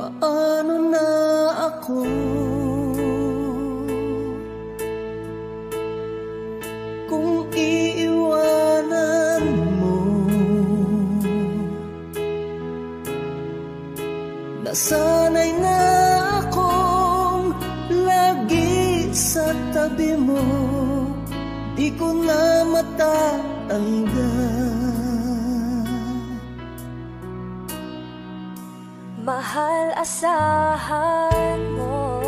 Paano na ako? Kung iiwanan mo Nasanay na akong lagi sa tabi mo Di ko na matatanggal Mahal asahan mo.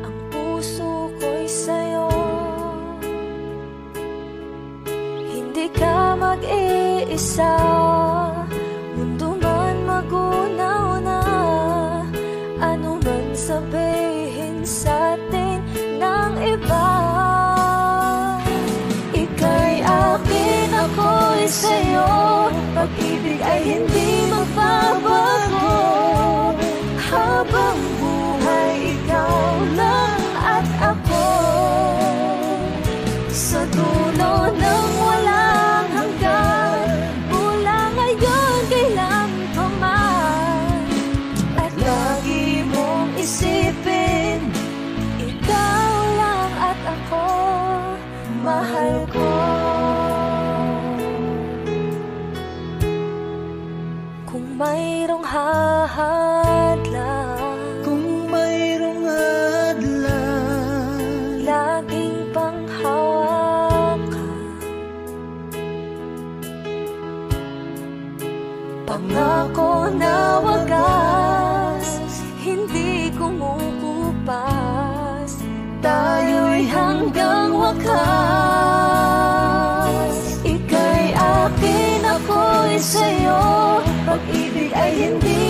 Ang puso ko'y sa'yo. Hindi ka mag-iisa Sa Pangako na wagas Hindi kumukupas. Tayo'y hanggang wakas. Ika'y akin, ako'y sa'yo. Pag-ibig ay hindi